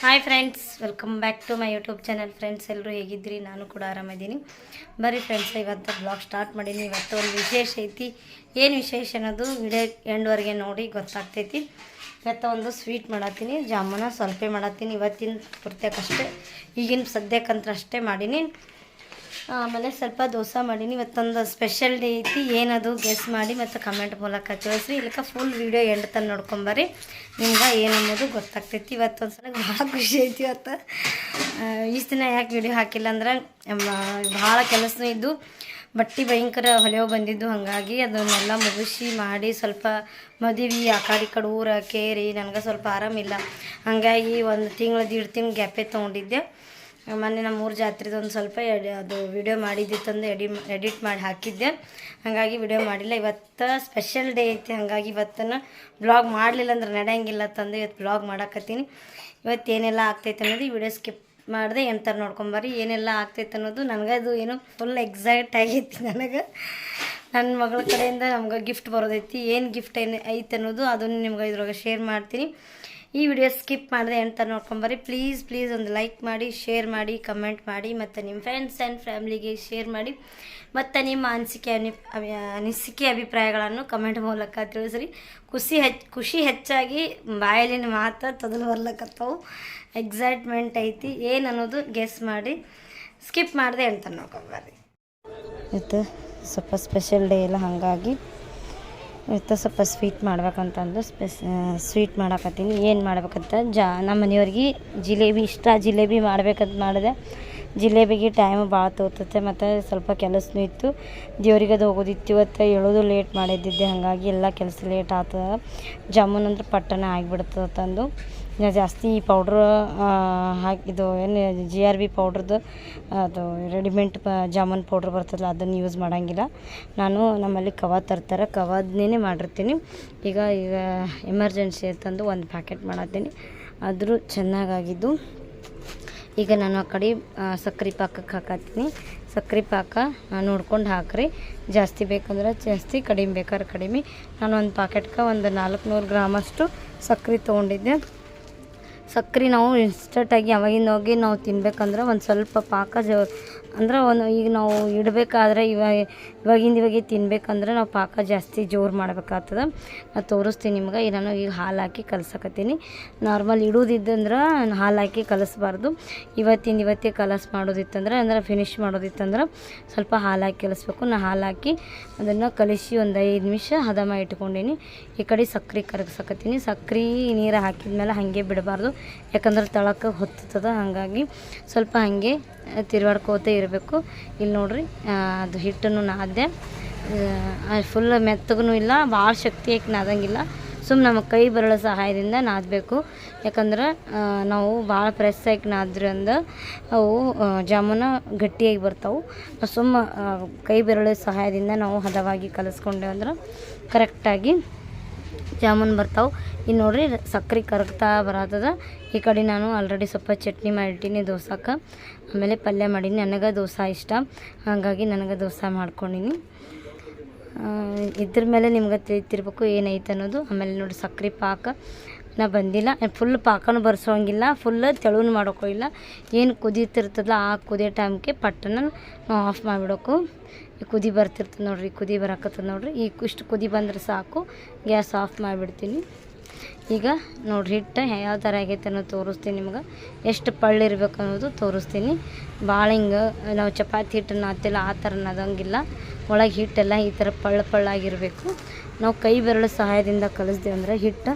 Hi friends welcome back to my YouTube channel friends ಎಲ್ಲರೂ ಹೇಗಿದ್ರಿ ನಾನು ಕೂಡ ಆರಾಮಿದ್ದೀನಿ. ಬರೀ ಫ್ರೆಂಡ್ಸ್ ಇವತ್ತು ಬ್ಲಾಗ್ ಸ್ಟಾರ್ಟ್ ಮಾಡೀನಿ. ಇವತ್ತು ಒಂದು ವಿಶೇಷ ಐತಿ. ಏನು ವಿಶೇಷ ಅನ್ನೋದು ವಿಡಿಯೋ ಎಂಡ್ವರೆಗೆ ನೋಡಿ ಗೊತ್ತಾಗ್ತೈತಿ. ಇವತ್ತು ಒಂದು ಸ್ವೀಟ್ ಮಾಡತ್ತೀನಿ. ಜಾಮೂನ ಸ್ವಲ್ಪ ಮಾಡತ್ತೀನಿ. ಇವತ್ತಿನ ಪೂರ್ತಿಯಕ್ಕಷ್ಟೇ ಈಗಿನ ಸದ್ಯಕ್ಕಂತೂ ಅಷ್ಟೇ ಮಾಡೀನಿ. ಆಮೇಲೆ ಸ್ವಲ್ಪ ದೋಸೆ ಮಾಡೀನಿ. ಇವತ್ತೊಂದು ಸ್ಪೆಷಲ್ ಡೇ ಐತಿ. ಏನದು ಗೆಸ್ ಮಾಡಿ ಮತ್ತು ಕಮೆಂಟ್ ಮೂಲಕ ತಿಳಿಸ್ರಿ. ಇಲ್ಲಕ್ಕೆ ಫುಲ್ ವೀಡಿಯೋ ಎಂಡ್ ತನಕ ನೋಡ್ಕೊಂಬರ್ರಿ. ನಿಮ್ಗೆ ಏನನ್ನೋದು ಗೊತ್ತಾಗ್ತೈತಿ. ಇವತ್ತೊಂದು ಸಲ ಭಾಳ ಖುಷಿ ಐತಿ ಇವತ್ತು. ಇಷ್ಟು ದಿನ ಯಾಕೆ ವೀಡಿಯೋ ಹಾಕಿಲ್ಲ ಅಂದ್ರೆ ಭಾಳ ಕೆಲಸನೂ ಇದ್ದು, ಬಟ್ಟೆ ಭಯಂಕರ ಹೊಲೆವು ಬಂದಿದ್ದು. ಹಾಗಾಗಿ ಅದನ್ನೆಲ್ಲ ಮುಗಿಸಿ ಮಾಡಿ ಸ್ವಲ್ಪ ಮದುವೆ, ಆ ಕಡೆ ಈ ಕಡೆ ಊರ ಕೇರಿ, ನನಗೆ ಸ್ವಲ್ಪ ಆರಾಮಿಲ್ಲ. ಹಾಗಾಗಿ ಒಂದು ತಿಂಗಳು ದೀಡ್ ತಿಂಗಳು ಗ್ಯಾಪೇ ತೊಗೊಂಡಿದ್ದೆ. ಮೊನ್ನೆ ನಮ್ಮ ಊರ ಜಾತ್ರೆದು ಒಂದು ಸ್ವಲ್ಪ ಎಡಿ, ಅದು ವಿಡಿಯೋ ಮಾಡಿದ್ದಿತ್ತಂದು ಎಡಿ ಎಡಿಟ್ ಮಾಡಿ ಹಾಕಿದ್ದೆ. ಹಾಗಾಗಿ ವಿಡಿಯೋ ಮಾಡಿಲ್ಲ. ಇವತ್ತು ಸ್ಪೆಷಲ್ ಡೇ ಐತಿ. ಹಾಗಾಗಿ ಇವತ್ತನ್ನು ಬ್ಲಾಗ್ ಮಾಡಲಿಲ್ಲ ಅಂದ್ರೆ ನಡೆಯಂಗಿಲ್ಲ ತಂದು. ಇವತ್ತು ಬ್ಲಾಗ್ ಮಾಡಾಕತ್ತೀನಿ. ಇವತ್ತು ಏನೆಲ್ಲ ಆಗ್ತೈತೆ ಅನ್ನೋದು ಈ ವಿಡಿಯೋ ಸ್ಕಿಪ್ ಮಾಡಿದೆ. ಎಂತಾರ ನೋಡ್ಕೊಂಬರ್ರಿ ಏನೆಲ್ಲ ಆಗ್ತೈತೆ ಅನ್ನೋದು ನನಗೆ ಅದು ಏನು ಫುಲ್ ಎಕ್ಸೈಟ್ ಆಗೈತಿ ನನಗೆ. ನನ್ನ ಮಗಳ ಕಡೆಯಿಂದ ನಮ್ಗೆ ಗಿಫ್ಟ್ ಬರೋದೈತಿ. ಏನು ಗಿಫ್ಟ್ ಏನು ಐತೆ ಅನ್ನೋದು ಅದನ್ನು ನಿಮ್ಗೆ ಇದ್ರೊಳಗೆ ಶೇರ್ ಮಾಡ್ತೀನಿ. ಈ ವಿಡಿಯೋ ಸ್ಕಿಪ್ ಮಾಡಿದೆ ಅಂತ ನೋಡ್ಕೊಂಬರ್ರಿ. ಪ್ಲೀಸ್ ಪ್ಲೀಸ್ ಒಂದು ಲೈಕ್ ಮಾಡಿ ಶೇರ್ ಮಾಡಿ ಕಮೆಂಟ್ ಮಾಡಿ, ಮತ್ತು ನಿಮ್ಮ ಫ್ರೆಂಡ್ಸ್ ಆ್ಯಂಡ್ ಫ್ಯಾಮ್ಲಿಗೆ ಶೇರ್ ಮಾಡಿ, ಮತ್ತು ನಿಮ್ಮ ಅನಿಸಿಕೆ ಅನಿ ಅನಿಸಿಕೆ ಅಭಿಪ್ರಾಯಗಳನ್ನು ಕಮೆಂಟ್ ಮೂಲಕ ತಿಳಿಸ್ರಿ. ಖುಷಿ ಹೆಚ್ಚು, ಖುಷಿ ಹೆಚ್ಚಾಗಿ ಬಾಯಲಿನ ಮಾತು ತೊದಲು ಬರ್ಲಕತ್ತವು. ಎಕ್ಸೈಟ್ಮೆಂಟ್ ಐತಿ, ಏನು ಅನ್ನೋದು ಗೆಸ್ ಮಾಡಿ ಸ್ಕಿಪ್ ಮಾಡಿದೆ ಅಂತ ನೋಡ್ಕೊಂಬರ್ರಿ. ಇದು ಸ್ವಲ್ಪ ಸ್ಪೆಷಲ್ ಡೇ ಎಲ್ಲ ಹಾಗಾಗಿ. ಇವತ್ತು ಸ್ವಲ್ಪ ಸ್ವೀಟ್ ಮಾಡ್ಬೇಕಂತಂದು ಸ್ಪೆಸ್ ಸ್ವೀಟ್ ಮಾಡಕತ್ತೀನಿ. ಏನು ಮಾಡ್ಬೇಕಂತ ಜಾ, ನಮ್ಮ ಮನೆಯವ್ರಿಗೆ ಜಿಲೇಬಿ, ಇಷ್ಟ ಜಿಲೇಬಿ ಮಾಡ್ಬೇಕಂತ ಮಾಡಿದೆ. ಜಿಲೇಬಿಗೆ ಟೈಮ್ ಭಾಳ ತೋತತೆ, ಮತ್ತು ಸ್ವಲ್ಪ ಕೆಲಸನೂ ಇತ್ತು. ದೇವ್ರಿಗೆ ಅದು ಹೋಗೋದಿತ್ತು, ಇವತ್ತು ಹೇಳೋದು ಲೇಟ್ ಮಾಡಿದ್ದಿದ್ದೆ. ಹಾಗಾಗಿ ಎಲ್ಲ ಕೆಲಸ ಲೇಟ್ ಆಗ್ತದೆ ಜಾಮೂನ್ ಅಂದ್ರೆ ಪಟ್ಟಣ ಆಗಿಬಿಡ್ತದೆ ತಂದು. ಇನ್ನು ಜಾಸ್ತಿ ಪೌಡ್ರ್ ಹಾಕಿದ್ದು ಏನು ಜಿ ಆರ್ ಬಿ ಪೌಡ್ರದ್ದು ಅದು ರೆಡಿಮೆಂಟ್ ಪ ಜಾಮೂನ್ ಪೌಡ್ರ್ ಬರ್ತದಲ್ಲ, ಅದನ್ನು ಯೂಸ್ ಮಾಡೋಂಗಿಲ್ಲ. ನಾನು ನಮ್ಮಲ್ಲಿ ಕವ ತರ್ತಾರೆ ಕವಾದ್ನೇ ಮಾಡಿರ್ತೀನಿ. ಈಗ ಈಗ ಎಮರ್ಜೆನ್ಸಿ ಅಂತಂದು ಒಂದು ಪ್ಯಾಕೆಟ್ ಮಾಡತ್ತೀನಿ. ಆದರೂ ಚೆನ್ನಾಗಾಗಿದ್ದು. ಈಗ ನಾನು ಆ ಕಡೆ ಸಕ್ಕರೆ ಪಾಕಕ್ಕೆ ಹಾಕತ್ತೀನಿ. ಸಕ್ಕರೆ ಪಾಕ ನೋಡ್ಕೊಂಡು ಹಾಕ್ರಿ. ಜಾಸ್ತಿ ಬೇಕಂದ್ರೆ ಜಾಸ್ತಿ, ಕಡಿಮೆ ಬೇಕಾದ್ರೆ ಕಡಿಮೆ. ನಾನು ಒಂದು ಪಾಕೆಟ್ಗೆ ಒಂದು ನಾಲ್ಕು ನೂರು ಗ್ರಾಮಷ್ಟು ಸಕ್ಕರೆ ತೊಗೊಂಡಿದ್ದೆ. ಸಕ್ಕರೆ ನಾವು ಇನ್ಸ್ಟಂಟಾಗಿ ಅವಾಗಿಂದ ಹೋಗಿ ನಾವು ತಿನ್ಬೇಕಂದ್ರೆ ಒಂದು ಸ್ವಲ್ಪ ಪಾಕ ಜ, ಅಂದ್ರೆ ಒಂದು ಈಗ ನಾವು ಇಡಬೇಕಾದ್ರೆ ಇವಾಗ ಇವಾಗಿಂದ ಇವಾಗೆ ತಿನ್ಬೇಕಂದ್ರೆ ನಾವು ಪಾಕ ಜಾಸ್ತಿ ಜೋರು ಮಾಡ್ಬೇಕಾಗ್ತದೆ. ನಾನು ತೋರಿಸ್ತೀನಿ ನಿಮ್ಗೆ ಈಗ ಈಗ ಹಾಲು ಹಾಕಿ ಕಲಸಕತ್ತೀನಿ. ನಾರ್ಮಲ್ ಇಡೋದಿದ್ದಂದ್ರೆ ಹಾಲು ಹಾಕಿ ಕಲಿಸ್ಬಾರ್ದು. ಇವತ್ತಿಂದ ಇವತ್ತೇ ಕಲಸ ಮಾಡೋದಿತ್ತಂದ್ರೆ, ಅಂದ್ರೆ ಫಿನಿಶ್ ಮಾಡೋದಿತ್ತಂದ್ರೆ ಸ್ವಲ್ಪ ಹಾಲು ಹಾಕಿ ಕಲಿಸ್ಬೇಕು. ನಾನು ಹಾಲು ಹಾಕಿ ಅದನ್ನು ಕಲಿಸಿ ಒಂದು ಐದು ನಿಮಿಷ ಹದಮ ಇಟ್ಕೊಂಡೀನಿ. ಈ ಕಡೆ ಸಕ್ರೆ ಕರಗಿಸಕತ್ತೀನಿ. ಸಕ್ರೆ ನೀರು ಹಾಕಿದ್ಮೇಲೆ ಹಾಗೆ ಬಿಡಬಾರ್ದು. ಯಾಕಂದ್ರೆ ತಳಕ್ಕೆ ಹೊತ್ತದ ಹಾಗಾಗಿ ಸ್ವಲ್ಪ ಹಾಗೆ ತಿರುವಾಡ್ಕೋತ ಇರಬೇಕು. ಇಲ್ಲಿ ನೋಡ್ರಿ ಅದು ಹಿಟ್ಟನ್ನು ನಾದೆ ಫುಲ್ ಮೆತ್ತಗೂ ಇಲ್ಲ, ಭಾಳ ಶಕ್ತಿ ಹಾಕಿ ನಾದಂಗಿಲ್ಲ. ಸುಮ್ಮನೆ ನಮ್ಮ ಕೈ ಬರಳ ಸಹಾಯದಿಂದ ನಾದಬೇಕು. ಯಾಕಂದ್ರೆ ನಾವು ಭಾಳ ಪ್ರೆಸ್ ಹಾಕಿ ನಾದ್ರಿಂದ ಅವು ಜಾಮೂನ ಗಟ್ಟಿಯಾಗಿ ಬರ್ತಾವೆ. ಸುಮ್ಮ ಕೈ ಬೆರಳ ಸಹಾಯದಿಂದ ನಾವು ಹದವಾಗಿ ಕಲಿಸ್ಕೊಂಡೆ ಅಂದ್ರೆ ಕರೆಕ್ಟಾಗಿ ಜಾಮೂನ್ ಬರ್ತಾವೆ. ಇನ್ನು ನೋಡ್ರಿ ಸಕ್ಕರೆ ಕರಗ್ತಾ ಬರತ್ತದ ಈ ಕಡೆ ನಾನು ಆಲ್ರೆಡಿ ಸ್ವಲ್ಪ ಚಟ್ನಿ ಮಾಡಿಟ್ಟೀನಿ ದೋಸಕ್ಕೆ ಆಮೇಲೆ ಪಲ್ಯ ಮಾಡೀನಿ. ನನಗೆ ದೋಸೆ ಇಷ್ಟ. ಹಾಗಾಗಿ ನನಗೆ ದೋಸೆ ಮಾಡ್ಕೊಂಡೀನಿ. ಇದ್ರ ಮೇಲೆ ನಿಮ್ಗೆ ತಿಳಿತಿರ್ಬೇಕು ಏನೈತೆ ಅನ್ನೋದು ಆಮೇಲೆ ನೋಡಿ ಸಕ್ಕರೆ ಪಾಕ. ನಾ ಬಂದಿಲ್ಲ. ಫುಲ್ ಪಾಕನೂ ಬರ್ಸೋಂಗಿಲ್ಲ. ಫುಲ್ ತೆಳುನು ಮಾಡೋಕ್ಕೋಗಿಲ್ಲ ಏನು ಕುದೀತಿರ್ತದಲ್ಲ ಆ ಕುದಿಯೋ ಟೈಮ್ಗೆ ಪಟ್ಟನ ನಾವು ಆಫ್ ಮಾಡಿಬಿಡೋಕು. ಈ ಕುದಿ ಬರ್ತಿರ್ತದೆ ನೋಡ್ರಿ ಕುದಿ ಬರಾಕತ್ತದ ನೋಡ್ರಿ. ಈ ಇಷ್ಟು ಕುದಿ ಬಂದ್ರೆ ಸಾಕು. ಗ್ಯಾಸ್ ಆಫ್ ಮಾಡಿಬಿಡ್ತೀನಿ. ಈಗ ನೋಡ್ರಿ, ಹಿಟ್ಟು ಯಾವ ಥರ ಆಗೈತೆ ಅನ್ನೋದು ತೋರಿಸ್ತೀನಿ ನಿಮ್ಗೆ. ಎಷ್ಟು ಪಳ್ಳಿರ್ಬೇಕು ಅನ್ನೋದು ತೋರಿಸ್ತೀನಿ. ಭಾಳ ಹಿಂಗೆ ನಾವು ಚಪಾತಿ ಹಿಟ್ಟು ನಾದ್ತಿಲ್ಲ ಆ ಥರ ನಾದಂಗಿಲ್ಲ ಒಳಗೆ ಹಿಟ್ಟೆಲ್ಲ ಈ ಥರ ಪಳ್ಳ ಪಳ್ಳಾಗಿರಬೇಕು ನಾವು ಕೈ ಬೆರಳು ಸಹಾಯದಿಂದ ಕಲಿಸ್ದೇವೆ ಅಂದ್ರೆ ಹಿಟ್ಟು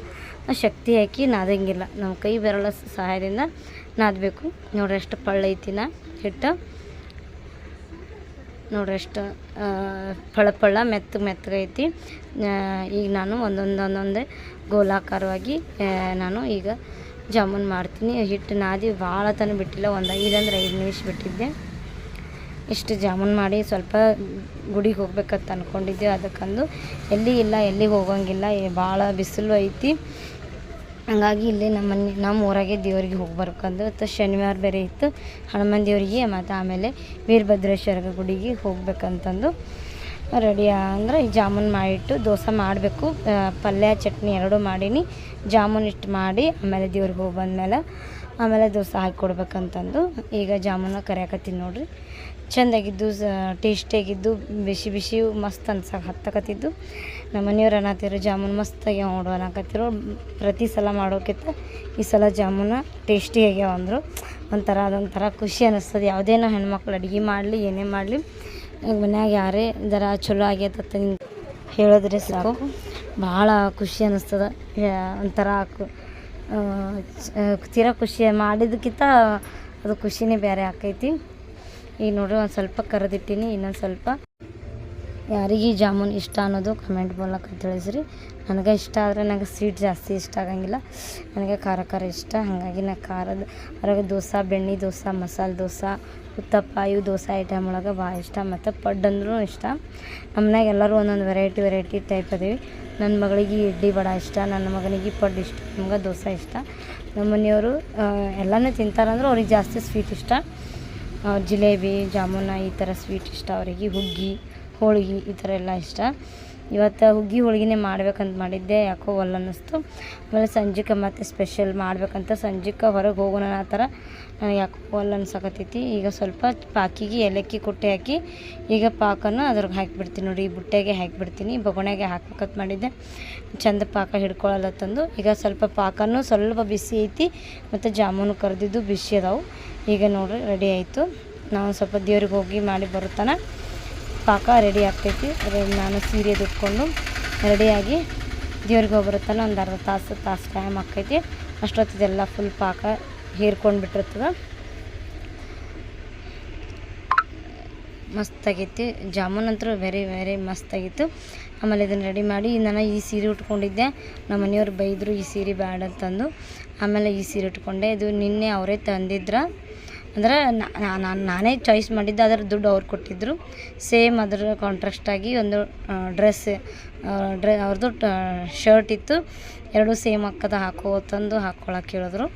ಶಕ್ತಿ ಹಾಕಿ ನಾದಂಗಿಲ್ಲ. ನಮ್ಮ ಕೈ ಬೆರಳ ಸಹಾಯದಿಂದ ನಾದಬೇಕು. ನೋಡ್ರಿ ಪಳ್ಳ ಐತಿನ ಹಿಟ್ಟು. ನೋಡ್ರಿ ಎಷ್ಟು ಆ, ಪಳ ಪಳ್ಳ ಮೆತ್ತ ಮೆತ್ತಗೈತಿ ಈಗ ನಾನು ಒಂದೊಂದು ಒಂದೊಂದೇ ಗೋಲಾಕಾರವಾಗಿ ನಾನು ಈಗ ಜಾಮೂನ್ ಮಾಡ್ತೀನಿ. ಹಿಟ್ಟು ನಾದಿ ಭಾಳ ತನಕ ಬಿಟ್ಟಿಲ್ಲ ಒಂದು ಐದು ಅಂದ್ರೆ ಐದು ನಿಮಿಷ ಬಿಟ್ಟಿದ್ದೆ. ಇಷ್ಟು ಜಾಮೂನ್ ಮಾಡಿ ಸ್ವಲ್ಪ ಗುಡಿಗೆ ಹೋಗ್ಬೇಕಂತ ಅಂದ್ಕೊಂಡಿದ್ದೆ ಅದಕ್ಕಂದು ಎಲ್ಲಿ ಇಲ್ಲ ಎಲ್ಲಿಗೆ ಹೋಗೋಂಗಿಲ್ಲ. ಭಾಳ ಬಿಸಿಲು ಐತಿ. ಹಂಗಾಗಿ ಇಲ್ಲಿ ನಮ್ಮ ಮನೆ, ನಮ್ಮ ಊರಾಗೆ ದೇವ್ರಿಗೆ ಹೋಗಿ ಬರ್ಬೇಕಂದು ಮತ್ತು ಶನಿವಾರ ಬೇರೆ ಇತ್ತು. ಹನುಮಾನ್ ದೇವರಿಗೆ, ಮತ್ತು ಆಮೇಲೆ ವೀರಭದ್ರೇಶ್ವರ ಗುಡಿಗೆ ಹೋಗ್ಬೇಕಂತಂದು ರೆಡಿ ಅಂದ್ರೆ ಈ ಜಾಮೂನ್ ಮಾಡಿಟ್ಟು ದೋಸೆ ಮಾಡಬೇಕು. ಪಲ್ಯ, ಚಟ್ನಿ ಎರಡೂ ಮಾಡೀನಿ. ಜಾಮೂನ್ ಇಟ್ಟು ಮಾಡಿ, ಆಮೇಲೆ ದೇವ್ರಿಗೆ ಹೋಗಿ ಬಂದಮೇಲೆ ಆಮೇಲೆ ದೋಸೆ ಹಾಕಿ ಕೊಡ್ಬೇಕಂತಂದು ಈಗ ಜಾಮೂನ ಕರಿಯಾಕತ್ತೀನಿ ನೋಡ್ರಿ. ಚೆಂದಾಗಿದ್ದು ಟೇಸ್ಟಿಯಾಗಿದ್ದು, ಬಿಸಿ ಬಿಸಿ ಮಸ್ತ್ ಅನ್ಸಕ್ಕೆ ಹತ್ತಕತ್ತಿದ್ದು. ನಮ್ಮ ಮನೆಯವ್ರು ಅನ್ನತ್ತಿರು ಜಾಮೂನ್ ಮಸ್ತಾಗಿ ನೋಡು ಅನ್ನಕತ್ತಿರು ಪ್ರತಿ ಸಲ ಮಾಡೋಕ್ಕಿಂತ ಈ ಸಲ ಜಾಮೂನ ಟೇಸ್ಟಿ ಆಗ್ಯಾವ ಅಂದರು. ಒಂಥರ ಅದೊಂಥರ ಖುಷಿ ಅನ್ನಿಸ್ತದೆ ಯಾವುದೇನೋ ಹೆಣ್ಮಕ್ಳು ಅಡುಗೆ ಮಾಡಲಿ, ಏನೇ ಮಾಡಲಿ, ಮನ್ಯಾಗ ಯಾರೇ ಜರ ಚಲೋ ಆಗ್ಯತ್ತ ಹೇಳಿದ್ರೆ ಸಾಕು. ಭಾಳ ಖುಷಿ ಅನ್ನಿಸ್ತದ ಒಂಥರ ತೀರಾ ಖುಷಿ ಮಾಡಿದ್ದಕ್ಕಿಂತ ಅದು ಖುಷಿನೇ ಬೇರೆ ಆಕೈತಿ. ಈಗ ನೋಡ್ರಿ ಒಂದು ಸ್ವಲ್ಪ ಕರೆದಿಟ್ಟಿನಿ, ಇನ್ನೊಂದು ಸ್ವಲ್ಪ. ಯಾರಿಗೆ ಜಾಮೂನ್ ಇಷ್ಟ ಅನ್ನೋದು ಕಮೆಂಟ್ ಮೂಲಕ ತಿಳಿಸ್ರಿ. ನನಗೆ ಇಷ್ಟ ಆದರೆ ನನಗೆ ಸ್ವೀಟ್ ಜಾಸ್ತಿ ಇಷ್ಟ ಆಗಂಗಿಲ್ಲ. ನನಗೆ ಖಾರ ಖಾರ ಇಷ್ಟ. ಹಾಗಾಗಿ ನಾ ಖಾರದ ಹೊರಗೆ ದೋಸೆ, ಬೆಣ್ಣೆ ದೋಸೆ, ಮಸಾಲೆ ದೋಸೆ, ಉತ್ತಪ್ಪ, ಇವು ದೋಸೆ ಐಟಮ್ ಒಳಗೆ ಭಾಳ ಇಷ್ಟ. ಮತ್ತು ಪಡ್ಡಂದ್ರೂ ಇಷ್ಟ. ನಮ್ಮನ್ಯಾಗ ಎಲ್ಲರೂ ಒಂದೊಂದು ವೆರೈಟಿ ವೆರೈಟಿ ಟೈಪ್ ಅದೀವಿ. ನನ್ನ ಮಗಳಿಗೆ ಇಡ್ಲಿ ಬಡ ಇಷ್ಟ, ನನ್ನ ಮಗನಿಗೆ ಪಡ್ಡು ಇಷ್ಟ, ನಮ್ಗೆ ದೋಸೆ ಇಷ್ಟ. ನಮ್ಮ ಮನೆಯವರು ಎಲ್ಲನೂ ತಿಂತಾರಂದ್ರೆ ಅವ್ರಿಗೆ ಜಾಸ್ತಿ ಸ್ವೀಟ್ ಇಷ್ಟ. ಜಿಲೇಬಿ ಜಾಮೂನ ಈ ಥರ ಸ್ವೀಟ್ ಇಷ್ಟ ಅವರಿಗೆ. ಹುಗ್ಗಿ ಹೋಳಿಗೆ ಈ ಥರ ಎಲ್ಲ ಇಷ್ಟ. ಇವತ್ತು ಹುಗ್ಗಿ ಹೋಳಿಗೆನೇ ಮಾಡ್ಬೇಕಂತ ಮಾಡಿದ್ದೆ, ಯಾಕೋ ಒಲ್ಲ ಅನ್ನಿಸ್ತು. ಆಮೇಲೆ ಸಂಜೆಗೆ ಮತ್ತೆ ಸ್ಪೆಷಲ್ ಮಾಡ್ಬೇಕಂತ ಸಂಜೆಗೆ ಹೊರಗೆ ಹೋಗೋಣ ಆ ಥರ ನನಗೆ ಯಾಕೋ ಒಲ್ಲ ಅನ್ಸಕತ್ತೈತಿ. ಈಗ ಸ್ವಲ್ಪ ಪಾಕಿಗೆ ಏಲಕ್ಕಿ ಕೊಟ್ಟೆ ಹಾಕಿ, ಈಗ ಪಾಕನ್ನು ಅದ್ರಾಗ ಹಾಕಿಬಿಡ್ತೀನಿ ನೋಡಿ, ಈ ಬುಟ್ಟೆಗೆ ಹಾಕಿಬಿಡ್ತೀನಿ. ಬೊಗಣೆಗೆ ಹಾಕ್ಬೇಕಂತ ಮಾಡಿದ್ದೆ. ಚಂದ ಪಾಕ ಹಿಡ್ಕೊಳ್ಳಲತ್ತಂದು ಈಗ ಸ್ವಲ್ಪ ಪಾಕನೂ ಸ್ವಲ್ಪ ಬಿಸಿ ಐತಿ, ಮತ್ತು ಜಾಮೂನು ಕರೆದಿದ್ದು ಬಿಸಿ ಅದಾವು. ಈಗ ನೋಡಿರಿ ರೆಡಿ ಆಯಿತು. ನಾವು ಸ್ವಲ್ಪ ದೇವ್ರಿಗೆ ಹೋಗಿ ಮಾಡಿ ಬರುತ್ತಾನ. ಪಾಕ ರೆಡಿ ಆಗ್ತೈತಿ. ನಾನು ಸೀರೆ ಉಟ್ಕೊಂಡು ರೆಡಿಯಾಗಿ ದೇವ್ರಿಗೆ ಹೋಗ್ಬರುತ್ತಲ್ಲ ಒಂದು ಅರ್ಧ ತಾಸು ತಾಸು ಟೈಮ್ ಆಕೈತಿ ಅಷ್ಟೊತ್ತಿದೆಲ್ಲ ಫುಲ್ ಪಾಕ ಹೀರ್ಕೊಂಡು ಬಿಟ್ಟಿರ್ತದೆ ಮಸ್ತಾಗೈತಿ ಜಾಮೂನ್ ಅಂತೂ ವೆರಿ ವೆರಿ ಮಸ್ತಾಗಿತ್ತು ಆಮೇಲೆ ಇದನ್ನು ರೆಡಿ ಮಾಡಿ ನಾನು ಈ ಸೀರೆ ಉಟ್ಕೊಂಡಿದ್ದೆ. ನಮ್ಮ ಮನೆಯವ್ರು ಬೈದರು ಈ ಸೀರೆ ಬ್ಯಾಡ ಅಂತಂದು ಆಮೇಲೆ ಈ ಸೀರೆ ಉಟ್ಕೊಂಡೆ. ಇದು ನಿನ್ನೆ ಅವರೇ ತಂದಿದ್ರ. ಅಂದ್ರೆ ನಾನು ನಾನೇ ಚಾಯ್ಸ್ ಮಾಡಿದ್ದೆ ಅದರ ದುಡ್ಡು ಅವ್ರು ಕೊಟ್ಟಿದ್ದರು ಸೇಮ್ ಅದರ ಕಾಂಟ್ರಾಸ್ಟಾಗಿ ಒಂದು ಡ್ರೆಸ್ ಡ್ರೆ ಅವ್ರದ್ದು ಶರ್ಟ್ ಇತ್ತು. ಎರಡೂ ಸೇಮ್ ಅಕ್ಕದ ಹಾಕೋ ತಂದು ಹಾಕ್ಕೊಳಕ್ಕೆ ಹೇಳಿದ್ರು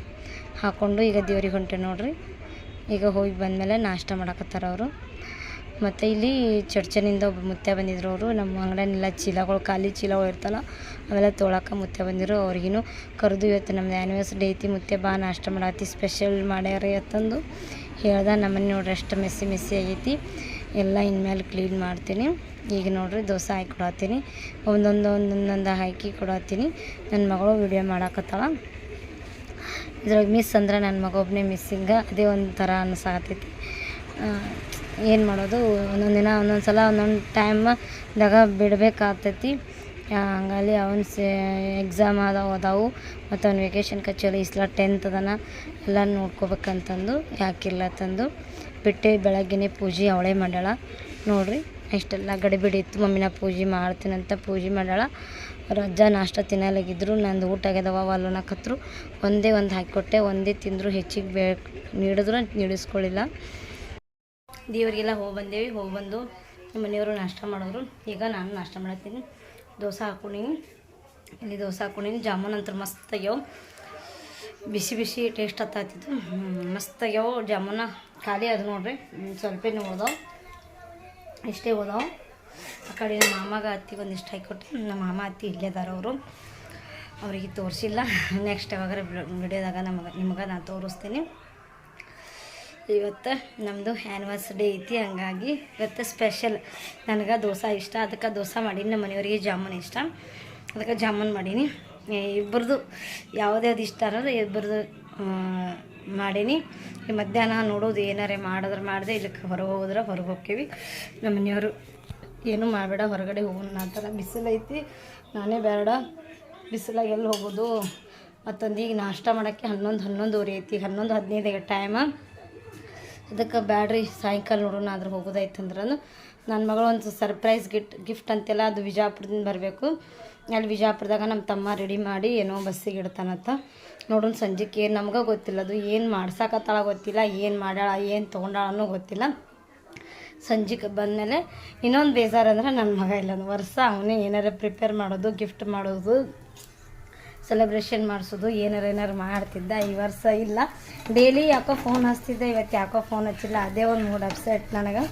ಹಾಕ್ಕೊಂಡು ಈಗ ದೇವ್ರಿಗೆ ಹೊಂಟೆ ನೋಡ್ರಿ. ಈಗ ಹೋಗಿ ಬಂದಮೇಲೆ ನಾಷ್ಟ ಮಾಡಕತ್ತಾರ ಅವರು. ಮತ್ತು ಇಲ್ಲಿ ಚರ್ಚನಿಂದ ಒಬ್ಬ ಮುತ್ತೆ ಬಂದಿದ್ರು ಅವರು. ನಮ್ಮ ಅಂಗಡಿಯನ್ನೆಲ್ಲ ಚೀಲಗಳು, ಖಾಲಿ ಚೀಲಗಳು ಇರ್ತಲ್ಲ ಅವೆಲ್ಲ ತೊಳಕ ಮುತ್ತೆ ಬಂದಿರೋ. ಅವ್ರಿಗೂ ಕರೆದು ಇವತ್ತು ನಮ್ದು ಆ್ಯನಿವರ್ಸರಿ ಐತಿ. ಮುತ್ತೆ ಬಾ, ನಾಷ್ಟ ಮಾಡತ್ತಿ ಸ್ಪೆಷಲ್ ಮಾಡ್ಯಾರ ಅಂತಂದು ಹೇಳ್ದೆ ನಮ್ಮನ್ನು ನೋಡ್ರಿ ಅಷ್ಟು ಮೆಸ್ಸಿ ಮೆಸ್ಸಿ ಆಗೈತಿ. ಎಲ್ಲ ಇನ್ಮೇಲೆ ಕ್ಲೀನ್ ಮಾಡ್ತೀನಿ. ಈಗ ನೋಡ್ರಿ ದೋಸೆ ಹಾಕಿ ಕೊಡತ್ತೀನಿ ಒಂದೊಂದು ಒಂದೊಂದೊಂದು ಹಾಕಿ ಕೊಡತ್ತೀನಿ ನನ್ನ ಮಗಳು ವಿಡಿಯೋ ಮಾಡಾಕತ್ತಾಳ. ಇದ್ರಾಗ ಮಿಸ್ ಅಂದ್ರೆ ನನ್ನ ಮಗ ಒಬ್ಬನೇ ಮಿಸ್ಸಿಂಗ ಅದೇ ಒಂಥರ ಅನ್ಸಾಕತ್ತೈತಿ. ಏನು ಮಾಡೋದು? ಒಂದೊಂದು ದಿನ ಒಂದೊಂದು ಸಲ ಒಂದೊಂದು ಟೈಮ್ದಾಗ ಬಿಡಬೇಕಾಗ್ತೈತಿ. ಹಂಗಾಗಿ ಅವನ ಸೇ ಎಕ್ಸಾಮ್ ಅದಾವು ಅದಾವು ಮತ್ತು ಅವ್ನ ವೆಕೇಷನ್ ಕಚೇರಿ ಇಸ್ಲ ಸಲ ಟೆಂತ್ ಅದನ ಎಲ್ಲ ನೋಡ್ಕೋಬೇಕಂತಂದು, ಯಾಕಿಲ್ಲ ತಂದು. ಬಿಟ್ಟೆ ಬೆಳಗ್ಗೆನೇ ಪೂಜೆ ಅವಳೇ ಮಾಡ್ಯಾಳ. ನೋಡ್ರಿ, ಇಷ್ಟೆಲ್ಲ ಗಡಿಬಿಡಿ ಇತ್ತು ಮಮ್ಮಿನ ಪೂಜೆ ಮಾಡ್ತೀನಂತ ಪೂಜೆ ಮಾಡ್ಯಾಳ. ಅವ್ರ ಅಜ್ಜ ನಾಷ್ಟ ತಿನ್ನಲಾಗಿದ್ರು, ನಂದು ಊಟ ಆಗ್ಯದವ ಅಲ್ಲನಕತ್ರು ಒಂದೇ ಒಂದು ಹಾಕಿಕೊಟ್ಟೆ, ಒಂದೇ ತಿಂದರು ಹೆಚ್ಚಿಗೆ ಬೇ ನೀಡಿದ್ರು ನೀಡಿಸ್ಕೊಳ್ಳಿಲ್ಲ ದೇವರಿಗೆಲ್ಲ ಹೋಗಿ ಬಂದೇವಿ, ಹೋಗಿ ಬಂದು ಮನೆಯವರು ನಾಷ್ಟ ಮಾಡೋರು. ಈಗ ನಾನು ನಾಷ್ಟ ಮಾಡತ್ತೀನಿ ದೋಸೆ ಹಾಕೊಂಡಿನಿ. ಇಲ್ಲಿ ದೋಸೆ ಹಾಕೊಂಡಿನಿ. ಜಾಮೂನ್ ಅಂತ ಮಸ್ತ್ ಬಿಸಿ ಬಿಸಿ ಟೇಸ್ಟ್ ಹತ್ತಾತಿತ್ತು ಮಸ್ತ್ ಆಗ್ಯಾವ ಜಾಮೂನ. ಖಾಲಿ ಅದು ನೋಡ್ರಿ. ಸ್ವಲ್ಪ ಸ್ವಲ್ಪನೇ ಇಷ್ಟೇ ಉಳ್ದಾವ ಆ ಕಡೆ ನಮ್ಮ ಮಾಮಾಗ ಅತ್ತಿಗೆ ಒಂದಿಷ್ಟು ಹಾಕಿಕೊಟ್ಟು ನಮ್ಮ ಮಾಮ ಅತ್ತಿ ಇಲ್ಲೇ ಅದಾರ ಅವರು. ಅವರಿಗೆ ತೋರಿಸಿಲ್ಲ. ನೆಕ್ಸ್ಟ್ ಯಾವಾಗ ವಿಡಿಯೋದಾಗ ನಮಗೆ, ನಿಮಗೆ ನಾನು ತೋರಿಸ್ತೀನಿ. ಇವತ್ತು ನಮ್ಮದು ಆ್ಯನಿವರ್ಸರಿ ಐತಿ, ಹಂಗಾಗಿ ಇವತ್ತು ಸ್ಪೆಷಲ್ ನನಗೆ ದೋಸೆ ಇಷ್ಟ, ಅದಕ್ಕೆ ದೋಸೆ ಮಾಡೀನಿ, ನಮ್ಮ ಮನೆಯವರಿಗೆ ಜಾಮೂನ್ ಇಷ್ಟ. ಅದಕ್ಕೆ ಜಾಮೂನ್ ಮಾಡೀನಿ. ಇಬ್ಬರದು ಯಾವುದೇ ಅದು ಇಷ್ಟ ಅನ್ನೋದು ಇಬ್ಬರದು ಮಾಡೀನಿ. ಈ ಮಧ್ಯಾಹ್ನ ನೋಡೋದು ಏನಾರೇ ಮಾಡಿದ್ರೆ ಮಾಡಿದೆ ಇಲ್ಲಕ್ಕೆ ಹೊರಗೆ ಹೋದ್ರೆ ಹೊರಗೆ ಹೋಗ್ತೀವಿ ನಮ್ಮ ಮನೆಯವರು ಏನೂ ಮಾಡಬೇಡ, ಹೊರಗಡೆ ಹೋಗೋಣ ಆ ಥರ ಬಿಸಿಲು ಐತಿ, ನಾನೇ ಬೇಡ. ಬಿಸಿಲಾಗ ಎಲ್ಲಿ ಹೋಗೋದು? ಮತ್ತೊಂದು ಈಗ ನಾಷ್ಟ ಮಾಡೋಕ್ಕೆ ಹನ್ನೊಂದು, ಹನ್ನೊಂದುವರೆ ಐತಿ ಹನ್ನೊಂದು ಹದಿನೈದು ಟೈಮ ಅದಕ್ಕೆ ಬ್ಯಾಡ್ರಿ, ಸಾಯಂಕಾಲ ನೋಡೋಣ, ಆದ್ರೆ ಅಂದ್ರನು ನನ್ನ ಮಗಳು ಒಂದು ಸರ್ಪ್ರೈಸ್ ಗಿಫ್ಟ್ ಗಿಫ್ಟ್ ಅಂತೆಲ್ಲ ಅದು ವಿಜಯಪುರದಿಂದ ಬರಬೇಕು. ಅಲ್ಲಿ ವಿಜಯಪುರದಾಗ ನಮ್ಮ ತಮ್ಮ ರೆಡಿ ಮಾಡಿ ಏನೋ ಬಸ್ಸಿಗೆ ಇಡ್ತಾನತ್ತ ನೋಡೋಣ ಸಂಜೆಗೆ ಏನು, ನಮಗೆ ಗೊತ್ತಿಲ್ಲ ಅದು, ಏನು ಮಾಡ್ಸಕತ್ತಾಳ ಗೊತ್ತಿಲ್ಲ, ಏನು ಮಾಡ್ಯಾಳ, ಏನು ತೊಗೊಂಡಾಳ ಅನ್ನೋ ಗೊತ್ತಿಲ್ಲ. ಸಂಜೆಗೆ ಬಂದಮೇಲೆ ಇನ್ನೊಂದು ಬೇಜಾರಂದ್ರೆ ನನ್ನ ಮಗ ಇಲ್ಲ ವರ್ಷ ಅವನೇ ಏನಾರ ಪ್ರಿಪೇರ್ ಮಾಡೋದು ಗಿಫ್ಟ್ ಮಾಡೋದು ಸೆಲೆಬ್ರೇಷನ್ ಮಾಡಿಸೋದು, ಏನಾರು ಏನಾರು ಮಾಡ್ತಿದ್ದ, ಈ ವರ್ಷ ಇಲ್ಲ. ಡೈಲಿ ಯಾಕೋ ಫೋನ್ ಹಚ್ತಿದ್ದೆ, ಇವತ್ತು ಯಾಕೋ ಫೋನ್ ಹಚ್ಚಿಲ್ಲ. ಅದೇ ಒಂದು ಮೂಡ್ ಅಪ್ಸೆಟ್ ನನಗೆ.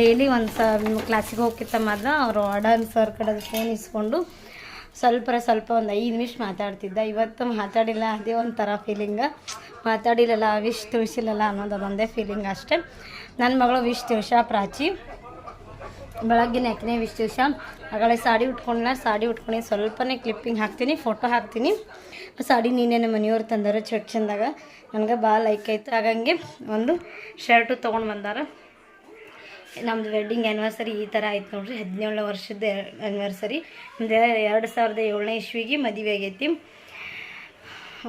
ಡೈಲಿ ಒಂದು ಸ ಕ್ಲಾಸಿಗೆ ಹೋಗಿತ್ತ ಮಾತ್ರ ಅವರು ಆರ್ಡರ್ ಸರ್ ಕಡೆ ಫೋನ್ ಇಸ್ಕೊಂಡು ಸ್ವಲ್ಪ ಸ್ವಲ್ಪ ಒಂದು ಐದು ನಿಮಿಷ ಮಾತಾಡ್ತಿದ್ದ. ಇವತ್ತು ಮಾತಾಡಿಲ್ಲ, ಅದೇ ಒಂಥರ ಫೀಲಿಂಗ ಮಾತಾಡಿಲ್ಲಲ್ಲ ವಿಶ್ ತಿಳಿಸಿಲ್ಲಲ್ಲ ಅನ್ನೋದು ಒಂದೇ ಫೀಲಿಂಗ್ ಅಷ್ಟೇ. ನನ್ನ ಮಗಳು ವಿಶ್ ತಿಳಿಸ ಪ್ರಾಚಿ. ಬೆಳಗ್ಗೆ ನೆಕ್ನೆ ವಿಶೇಷ. ಆಗಲೇ ಸಾಡಿ ಉಟ್ಕೊಂಡಿಲ್ಲ ಸಾಡಿ ಉಟ್ಕೊಂಡು ಸ್ವಲ್ಪನೇ ಕ್ಲಿಪ್ಪಿಂಗ್ ಹಾಕ್ತೀನಿ ಫೋಟೋ ಹಾಕ್ತೀನಿ. ಸಾಡಿ ಸಾಡಿ ನೀನೇನು ಮನೆಯವ್ರು ತಂದಾರ ಚಟ್ ಚಂದಾಗ ನನಗೆ ಭಾಳ ಲೈಕ್ ಆಯ್ತು. ಆಗಂಗೆ ಒಂದು ಶರ್ಟು ತೊಗೊಂಡು ಬಂದಾರ. ನಮ್ಮದು ವೆಡ್ಡಿಂಗ್ ಆ್ಯನಿವರ್ಸರಿ ಈ ಥರ ಆಯ್ತು ನೋಡ್ರಿ. ಹದಿನೇಳನೇ ವರ್ಷದ ಆ್ಯನಿವರ್ಸರಿ ನಮ್ದು ಎರಡು ಸಾವಿರದ ಏಳನೇ ಇಸ್ವಿಗೆ ಮದುವೆ ಆಗೈತಿ.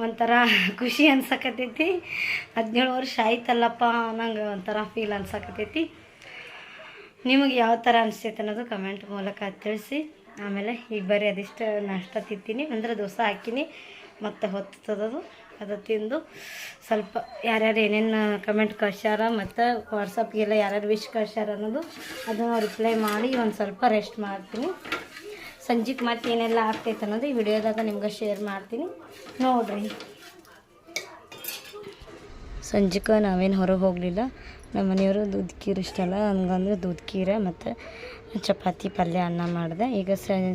ಒಂಥರ ಖುಷಿ ಅನ್ಸಕತ್ತೈತಿ ಹದಿನೇಳು ವರ್ಷ ಆಯ್ತಲ್ಲಪ್ಪ ನಂಗೆ ಒಂಥರ ಫೀಲ್ ಅನ್ಸಕತ್ತೈತಿ ನಿಮಗೆ ಯಾವ ಥರ ಅನಿಸ್ತೈತೆ ಅನ್ನೋದು ಕಮೆಂಟ್ ಮೂಲಕ ತಿಳಿಸಿ. ಆಮೇಲೆ ಈಗ ಬರೀ ಅದಿಷ್ಟು ನಾಷ್ಟ ತಿಂತೀನಿ. ಅಂದರೆ ದೋಸೆ ಹಾಕಿನಿ, ಮತ್ತು ಹೊತ್ತದದು ಅದು ತಿಂದು ಸ್ವಲ್ಪ ಯಾರ್ಯಾರು ಏನೇನು ಕಮೆಂಟ್ ಕಳ್ಸ್ಯಾರ, ಮತ್ತು ವಾಟ್ಸಪ್ಗೆಲ್ಲ ಯಾರ್ಯಾರು ವಿಶ್ ಕಳ್ಸ್ಯಾರ ಅನ್ನೋದು ಅದನ್ನು ರಿಪ್ಲೈ ಮಾಡಿ ಒಂದು ಸ್ವಲ್ಪ ರೆಸ್ಟ್ ಮಾಡ್ತೀನಿ. ಸಂಜೆಗೆ ಮತ್ತೆ ಏನೆಲ್ಲ ಆಗ್ತೈತೆ ಅನ್ನೋದು ಈ ವಿಡಿಯೋದಾಗ ನಿಮ್ಗೆ ಶೇರ್ ಮಾಡ್ತೀನಿ. ನೋಡಿರಿ. ಸಂಜೆಗೆ ನಾವೇನು ಹೊರಗೆ ಹೋಗಲಿಲ್ಲ. ನಮ್ಮ ಮನೆಯವರು ದೂದ್ ಇಷ್ಟ ಅಲ್ಲ. ನಂಗೆ ದೂದ್ ಖೀರ ಮತ್ತು ಚಪಾತಿ, ಪಲ್ಯ ಅನ್ನ ಮಾಡಿದೆ. ಈಗ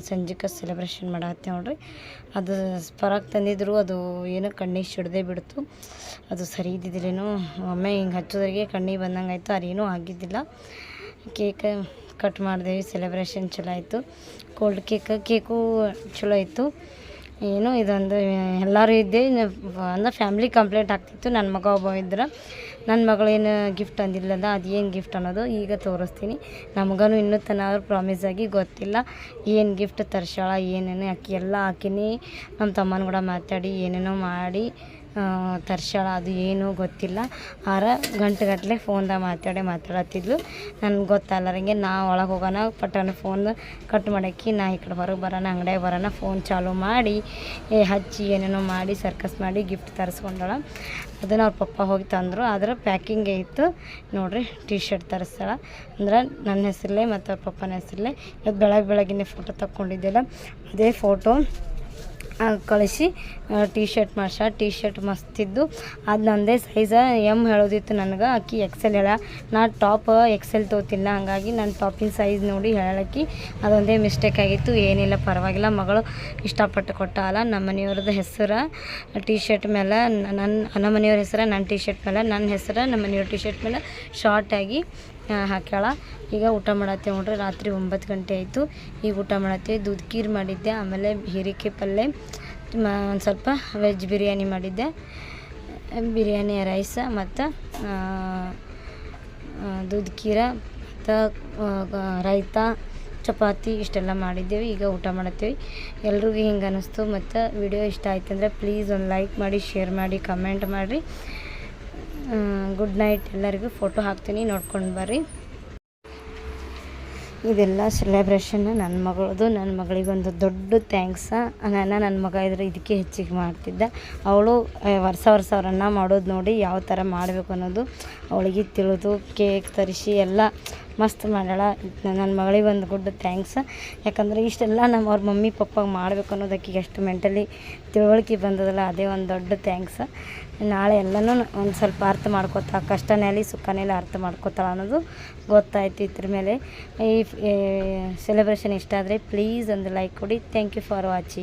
ಸಂಜೆಗೆ ಸೆಲೆಬ್ರೇಷನ್ ಮಾಡತ್ತೆ ನೋಡ್ರಿ. ಅದು ಹೊರಗೆ ತಂದಿದ್ರು, ಅದು ಏನೋ ಕಣ್ಣಿಗೆ ಸಿಡ್ದೇ ಬಿಡ್ತು. ಅದು ಸರಿ ಇದ್ದಿದ್ದಿಲ್ಲೇನೋ ಒಮ್ಮೆ ಹಿಂಗೆ ಹಚ್ಚೋದ್ರಿಗೆ ಕಣ್ಣಿಗೆ ಬಂದಂಗೆ ಆಯಿತು ಅದೇನೂ ಆಗಿದ್ದಿಲ್ಲ. ಕೇಕ್ ಕಟ್ ಮಾಡಿದೆವು ಸೆಲೆಬ್ರೇಷನ್ ಚಲೋ ಆಯಿತು. ಕೋಲ್ಡ್ ಕೇಕ್ ಕೇಕು ಚಲೋ ಇತ್ತು. ಏನು ಇದೊಂದು, ಎಲ್ಲರೂ ಇದ್ದೆ. ಅಂದ್ರೆ ಫ್ಯಾಮ್ಲಿ ಕಂಪ್ಲೇಂಟ್ ಆಗ್ತಿತ್ತು. ನನ್ನ ಮಗ ಒಬ್ಬ ಇದ್ರೆ. ನನ್ನ ಮಗಳೇನು ಗಿಫ್ಟ್ ಅಂದಿಲ್ಲದ ಅದು ಏನು ಗಿಫ್ಟ್ ಅನ್ನೋದು ಈಗ ತೋರಿಸ್ತೀನಿ. ನಮಗೂ ಇನ್ನೂ ತನಾದ್ರು ಪ್ರಾಮಿಸ್ ಆಗಿ ಗೊತ್ತಿಲ್ಲ. ಏನು ಗಿಫ್ಟ್ ತರ್ಸಾಳ ಏನೇನು, ಆಕಿ ಎಲ್ಲ ಹಾಕಿನಿ. ನಮ್ಮ ತಮ್ಮನ ಕೂಡ ಮಾತಾಡಿ, ಏನೇನೋ ಮಾಡಿ. ತರ್ಸಾಳ ಅದು ಏನೂ ಗೊತ್ತಿಲ್ಲ. ಆರ ಗಂಟೆಗಟ್ಟಲೆ ಫೋನ್ದಾಗ ಮಾತಾಡೇ ಮಾತಾಡತ್ತಿದ್ಲು. ನನಗೆ ಗೊತ್ತಲ್ಲರಂಗೆ ನಾ ಒಳಗೆ ಹೋಗೋಣ ಪಟ್ಟಣ ಫೋನ್ ಕಟ್ ಮಾಡಾಕಿ ನಾ ಈ ಕಡೆ ಹೊರಗೆ ಬರೋಣ, ಅಂಗಡಿಯಾಗ ಬರೋಣ ಫೋನ್ ಚಾಲೂ ಮಾಡಿ, ಏ ಹಚ್ಚಿ ಏನೇನೋ ಮಾಡಿ ಸರ್ಕಸ್ ಮಾಡಿ ಗಿಫ್ಟ್ ತರಿಸ್ಕೊಂಡಳ. ಅದನ್ನು ಅವ್ರ ಪಪ್ಪ ಹೋಗಿ ತಂದರು. ಅದರ ಪ್ಯಾಕಿಂಗೇ ಇತ್ತು. ನೋಡಿರಿ ಟಿ ಶರ್ಟ್ ತರಿಸ್ತಾಳ. ಅಂದ್ರೆ ನನ್ನ ಹೆಸರಲ್ಲೇ ಮತ್ತು ಅವ್ರ ಪಪ್ಪನ ಹೆಸರಲ್ಲೇ ಇವತ್ತು ಬೆಳಗ್ಗೆ ಬೆಳಗಿನ ಫೋಟೋ ತಕ್ಕೊಂಡಿದ್ದೆಲ್ಲ. ಅದೇ ಫೋಟೋ ಕಳಿಸಿ ಟೀ ಶರ್ಟ್ ಮಾಡ್ಸ. ಟೀ ಶರ್ಟ್ ಮಸ್ತಿದ್ದು. ಅದು ನಂದೇ ಸೈಜ ಎಂ ಹೇಳೋದಿತ್ತು ನನಗೆ. ಅಕ್ಕಿ ಎಕ್ಸೆಲ್ ಹೇಳ. ನಾ ಟಾಪ್ ಎಕ್ಸೆಲ್ ತೋತಿಲ್ಲ. ಹಂಗಾಗಿ ನನ್ನ ಟಾಪಿನ ಸೈಜ್ ನೋಡಿ ಹೇಳಕ್ಕಿ ಅದೊಂದೇ ಮಿಸ್ಟೇಕ್ ಆಗಿತ್ತು. ಏನಿಲ್ಲ ಪರವಾಗಿಲ್ಲ. ಮಗಳು ಇಷ್ಟಪಟ್ಟು ಕೊಟ್ಟ ಅಲ್ಲ. ನಮ್ಮ ಮನೆಯವ್ರದ್ದು ಹೆಸರು ಟೀ ಶರ್ಟ್ ಮೇಲೆ ನನ್ನ ನಮ್ಮ ಮನೆಯವ್ರ ಹೆಸರು ನನ್ನ ಟೀ ಶರ್ಟ್ ಮೇಲೆ ನನ್ನ ಹೆಸರು ನಮ್ಮ ಮನೆಯವ್ರ ಟೀ ಶರ್ಟ್ ಮೇಲೆ ಶಾರ್ಟ್ ಆಗಿ ಆ, ಹಾಕ್ಯಾಳ. ಈಗ ಊಟ ಮಾಡತ್ತೇವೆ ನೋಡ್ರಿ, ರಾತ್ರಿ ಒಂಬತ್ತು ಗಂಟೆ ಆಯಿತು. ಈಗ ಊಟ ಮಾಡತ್ತೆ, ದೂದ್ ಖೀರ್ ಮಾಡಿದ್ದೆ, ಆಮೇಲೆ ಹೀರೆಕಾಯಿ ಪಲ್ಯ ಒಂದು ಸ್ವಲ್ಪ ವೆಜ್ ಬಿರಿಯಾನಿ ಮಾಡಿದ್ದೆ. ಬಿರಿಯಾನಿ, ರೈಸ ಮತ್ತು ದೂದ್ ಖೀರ ಮತ್ತು ರೈತ, ಚಪಾತಿ ಇಷ್ಟೆಲ್ಲ ಮಾಡಿದ್ದೇವೆ. ಈಗ ಊಟ ಮಾಡತ್ತೇವೆ. ಎಲ್ರಿಗೂ ಹಿಂಗೆ ಅನ್ನಿಸ್ತು ಮತ್ತು ವಿಡಿಯೋ ಇಷ್ಟ ಆಯ್ತು ಅಂದರೆ ಪ್ಲೀಸ್ ಒಂದು ಲೈಕ್ ಮಾಡಿ ಶೇರ್ ಮಾಡಿ ಕಮೆಂಟ್ ಮಾಡಿರಿ. ಗುಡ್ ನೈಟ್ ಎಲ್ಲರಿಗೂ ಫೋಟೋ ಹಾಕ್ತೀನಿ, ನೋಡ್ಕೊಂಡು ಬರ್ರಿ. ಇದೆಲ್ಲ ಸೆಲೆಬ್ರೇಷನ್ ನನ್ನ ಮಗಳದು ನನ್ನ ಮಗಳಿಗೊಂದು ದೊಡ್ಡ ಥ್ಯಾಂಕ್ಸ ನನ್ನ ನನ್ನ ಮಗ ಇದ್ರೆ ಇದಕ್ಕೆ ಹೆಚ್ಚಿಗೆ ಮಾಡ್ತಿದ್ದೆ. ಅವಳು ವರ್ಷ ವರ್ಷ ಅವರನ್ನ ಮಾಡೋದು ನೋಡಿ ಯಾವ ಥರ ಮಾಡಬೇಕು ಅನ್ನೋದು ಅವಳಿಗೆ ತಿಳಿದು ಕೇಕ್ ತರಿಸಿ ಎಲ್ಲ ಮಸ್ತ್ ಮಾಡ್ಯಾಳ. ನನ್ನ ಮಗಳಿಗೆ ಒಂದು ಗುಡ್ ಥ್ಯಾಂಕ್ಸ್ ಯಾಕಂದರೆ ಇಷ್ಟೆಲ್ಲ ನಮ್ಮ ಅವ್ರ ಮಮ್ಮಿ, ಪಪ್ಪಾಗ ಮಾಡಬೇಕು ಅನ್ನೋದಕ್ಕೆ ಎಷ್ಟು ಮೆಂಟಲಿ ತಿಳುವಳಿಕೆ ಬಂದದಲ್ಲ, ಅದೇ ಒಂದು ದೊಡ್ಡ ಥ್ಯಾಂಕ್ಸ್ ನಾಳೆ ಎಲ್ಲನೂ ಒಂದು ಸ್ವಲ್ಪ ಅರ್ಥ ಮಾಡ್ಕೋತಾ, ಕಷ್ಟನೇಲಿ ಸುಖನೇಲಿ ಅರ್ಥ ಮಾಡ್ಕೋತಾಳೆ ಅನ್ನೋದು ಗೊತ್ತಾಯ್ತು ಇದ್ರ ಮೇಲೆ. ಈ ಸೆಲೆಬ್ರೇಷನ್ ಇಷ್ಟ ಆದರೆ ಪ್ಲೀಸ್ ಒಂದು ಲೈಕ್ ಕೊಡಿ. Thank you for watching